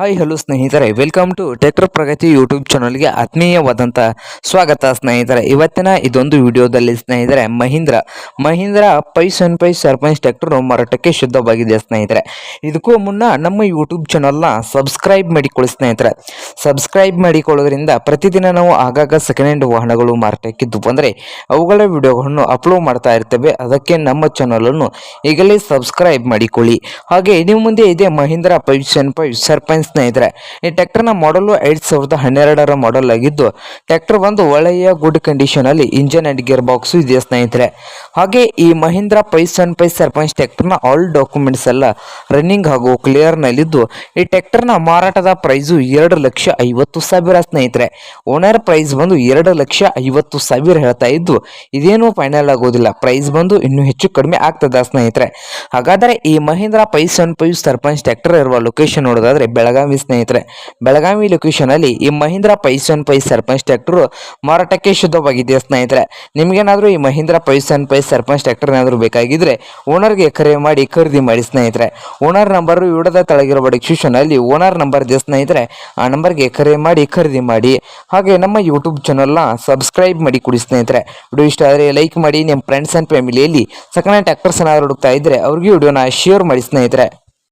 Hi hello ಸ್ನೇಹಿತರೆ. Welcome to tractor Pragati YouTube ಚಾನಲ್ಗೆ ಆತ್ಮೀಯವಾದಂಥ ಸ್ವಾಗತ ಸ್ನೇಹಿತರೆ. ಇವತ್ತಿನ ಇದೊಂದು ವಿಡಿಯೋದಲ್ಲಿ ಸ್ನೇಹಿತರೆ, Mahindra Mahindra five and five Sarpanch tractor ಮಾರಾಟಕ್ಕೆ ಶುದ್ಧವಾಗಿದೆ ಸ್ನೇಹಿತರೆ. ಇದಕ್ಕೂ ಮುನ್ನ ನಮ್ಮ ಯೂಟ್ಯೂಬ್ ಚಾನಲ್ನ ಸಬ್ಸ್ಕ್ರೈಬ್ ಮಾಡಿಕೊಳ್ಳಿ ಸ್ನೇಹಿತರೆ. ಸಬ್ಸ್ಕ್ರೈಬ್ ಮಾಡಿಕೊಳ್ಳೋದ್ರಿಂದ ಪ್ರತಿದಿನ ನಾವು ಆಗಾಗ ಸೆಕೆಂಡ್ ಹ್ಯಾಂಡ್ ವಾಹನಗಳು ಮಾರಾಟಕ್ಕಿದ್ದು ಬಂದರೆ ಅವುಗಳ ವಿಡಿಯೋಗಳನ್ನು ಅಪ್ಲೋಡ್ ಮಾಡ್ತಾ ಇರ್ತೇವೆ. ಅದಕ್ಕೆ ನಮ್ಮ ಚಾನಲನ್ನು ಈಗಲೇ ಸಬ್ಸ್ಕ್ರೈಬ್ ಮಾಡಿಕೊಳ್ಳಿ. ಹಾಗೆ ನಿಮ್ಮ ಮುಂದೆ ಇದೆ ಮಹೀಂದ್ರ ಪೈಸ್ ಅನ್ ಪೈಸ್ ಸರ್ಪಂಚ್ ಸ್ನೇಹಿತರೆ, ಈ ಟ್ಯಾಕ್ಟರ್ನ ಮಾಡಲು ಐದು ಸಾವಿರದ ಹನ್ನೆರಡರ ಮಾಡಲ್ ಆಗಿದ್ದು ಟ್ಯಾಕ್ಟರ್ ಒಂದು ಒಳ್ಳೆಯ ಗುಡ್ ಕಂಡೀಷನ್ ಅಲ್ಲಿ ಇಂಜನ್ ಅಂಡ್ ಗೇರ್ ಬಾಕ್ಸ್ ಇದೆ ಸ್ನೇಹಿತರೆ. ಹಾಗೆ ಈ Mahindra five and five Sarpanch ಟ್ಯಾಕ್ಟರ್ನ all documents ಎಲ್ಲ ರನ್ನಿಂಗ್ ಹಾಗೂ ಕ್ಲಿಯರ್ ನಲ್ಲಿದ್ದು, ಈ ಟ್ಯಾಕ್ಟರ್ನ ಮಾರಾಟದ ಪ್ರೈಸು ಎರಡು ಲಕ್ಷ ಐವತ್ತು ಸಾವಿರ ಸ್ನೇಹಿತರೆ. ಓನರ್ ಪ್ರೈಸ್ ಬಂದು ಎರಡು ಲಕ್ಷ ಐವತ್ತು ಸಾವಿರ ಹೇಳ್ತಾ ಇದ್ದು, ಇದೇನು ಫೈನಲ್ ಆಗೋದಿಲ್ಲ. ಪ್ರೈಸ್ ಬಂದು ಇನ್ನೂ ಹೆಚ್ಚು ಕಡಿಮೆ ಆಗ್ತದ ಸ್ನೇಹಿತರೆ. ಹಾಗಾದರೆ ಈ Mahindra five and five Sarpanch tractor ಇರುವ ಲೊಕೇಶನ್ ನೋಡೋದಾದ್ರೆ ಬೆಳಗಾವಿ ಸ್ನೇಹಿತರೆ. ಬೆಳಗಾವಿ ಲೊಕೇಶನ್ ಅಲ್ಲಿ ಈ ಮಹೀಂದ್ರ ಪೈಸನ್ ಪೈ ಸರ್ಪಂಚ್ ಟ್ರ್ಯಾಕ್ಟರ್ ಮಾರಾಟಕ್ಕೆ ಶುದ್ಧವಾಗಿದೆ ಸ್ನೇಹಿತರೆ. ನಿಮ್ಗೇನಾದ್ರೂ ಈ ಮಹೀಂದ್ರ ಪೈಸನ್ ಪೈ ಸರ್ಪಂಚ್ ಟ್ರ್ಯಾಕ್ಟರ್ ಏನಾದರೂ ಬೇಕಾಗಿದ್ರೆ ಓನರ್ಗೆ ಕರೆ ಮಾಡಿ ಖರೀದಿ ಮಾಡಿ ಸ್ನೇಹಿತರೆ. ಓನರ್ ನಂಬರ್ ವಿಡದ ತಳಗಿರುವ ಡಿಸ್ಕ್ರಿಪ್ಷನ್ ಅಲ್ಲಿ ಓನರ್ ನಂಬರ್ ಇದೆ ಸ್ನೇಹಿತರೆ. ಆ ನಂಬರ್ಗೆ ಕರೆ ಮಾಡಿ ಖರೀದಿ ಮಾಡಿ. ಹಾಗೆ ನಮ್ಮ ಯೂಟ್ಯೂಬ್ ಚಾನಲ್ನ ಸಬ್ಸ್ಕ್ರೈಬ್ ಮಾಡಿ ಕೊಡಿ ಸ್ನೇಹಿತರೆ. ವಿಡಿಯೋ ಇಷ್ಟ ಆದರೆ ಲೈಕ್ ಮಾಡಿ ನಿಮ್ಮ ಫ್ರೆಂಡ್ಸ್ ಆ್ಯಂಡ್ ಫ್ಯಾಮಿಲಿಯಲ್ಲಿ ಸೆಕೆಂಡ್ ಹ್ಯಾಂಡ್ ಟ್ರ್ಯಾಕ್ಟರ್ಸ್ ಏನಾದ್ರು ಹುಡುಕ್ತಾ ಇದ್ದರೆ ಅವ್ರಿಗೆ ವಿಡಿಯೋನ ಶೇರ್ ಮಾಡಿ ಸ್ನೇಹಿತರೆ.